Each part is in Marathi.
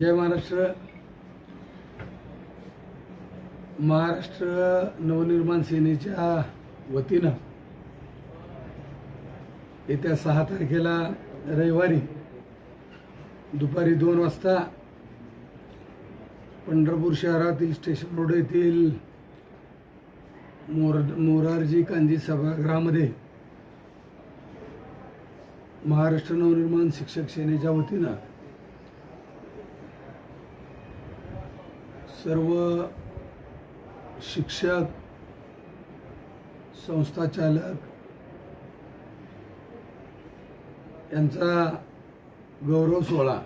जय महाराष्ट्र. महाराष्ट्र नवनिर्माण सेनेच्या वतीनं येत्या सहा तारखेला रविवारी दुपारी दोन वाजता पंढरपूर शहरातील स्टेशन रोड येथील मोर मोरारजी कांजी सभागृहामध्ये महाराष्ट्र नवनिर्माण शिक्षक सेनेच्या वतीनं सर्व शिक्षक संस्था चालक यांचा गौरव सोहळा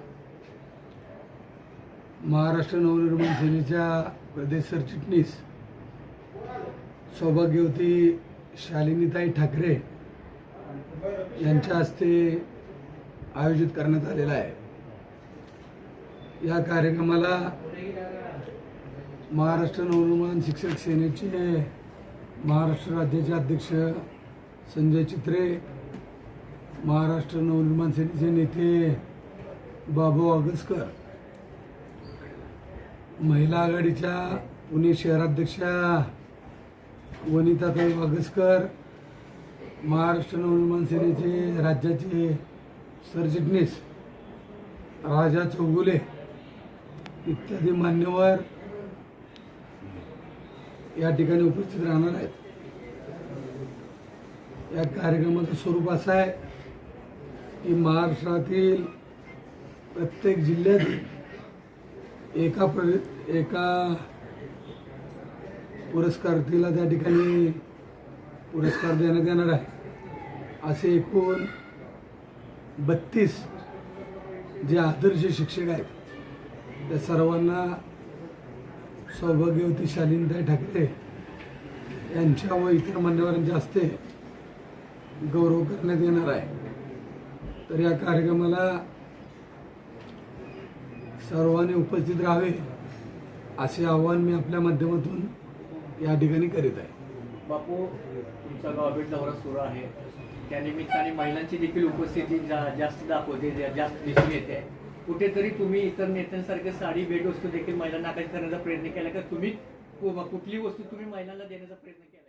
महाराष्ट्र नवनिर्माण सेनेच्या प्रदेश सरचिटणीस सौभाग्यवती शालिनीताई ठाकरे यांच्या हस्ते आयोजित करण्यात आलेला आहे. या कार्यक्रमाला महाराष्ट्र नवनिर्माण शिक्षक सेनेचे महाराष्ट्र राज्याचे अध्यक्ष संजय चित्रे महाराष्ट्र नवनिर्माण सेनेचे नेते बाबू ऑगस्कर महिला आघाडीच्या पुणे शहराध्यक्षा वनिताताई वागसकर महाराष्ट्र नवनिर्माण सेनेचे राज्याचे सरचिटणीस राजा चौगुले इत्यादी मान्यवर या ठिकाणी उपस्थित राहणार आहेत. या कार्यक्रमाचं स्वरूप असं आहे की महाराष्ट्रातील प्रत्येक जिल्ह्यात एका प्र एका पुरस्कारार्थीला त्या ठिकाणी पुरस्कार देण्यात येणार आहे. असे एकूण बत्तीस जे आदर्श शिक्षक आहेत त्या सर्वांना सौभाग्यवती शालीनताई ठाकरे यांच्या व इतर मान्यवरांच्या हस्ते गौरव करण्यात येणार आहे. तर या कार्यक्रमाला सर्वांनी उपस्थित राहावे असे आवाहन मी आपल्या माध्यमातून या ठिकाणी करीत आहे. बापू तुमचा गावभेट दौरा सुरू आहे. त्यानिमित्ताने महिलांची देखील उपस्थिती जा- जास्त दाखवते जास्त दिसून येते. कुठेतरी तुम्ही इतर नेत्यांसारखे साडी भेट वस्तू देखील महिलांना आकाश करण्याचा प्रयत्न केला का? तुम्ही कुठली वस्तू तुम्ही महिलांना देण्याचा प्रयत्न केला?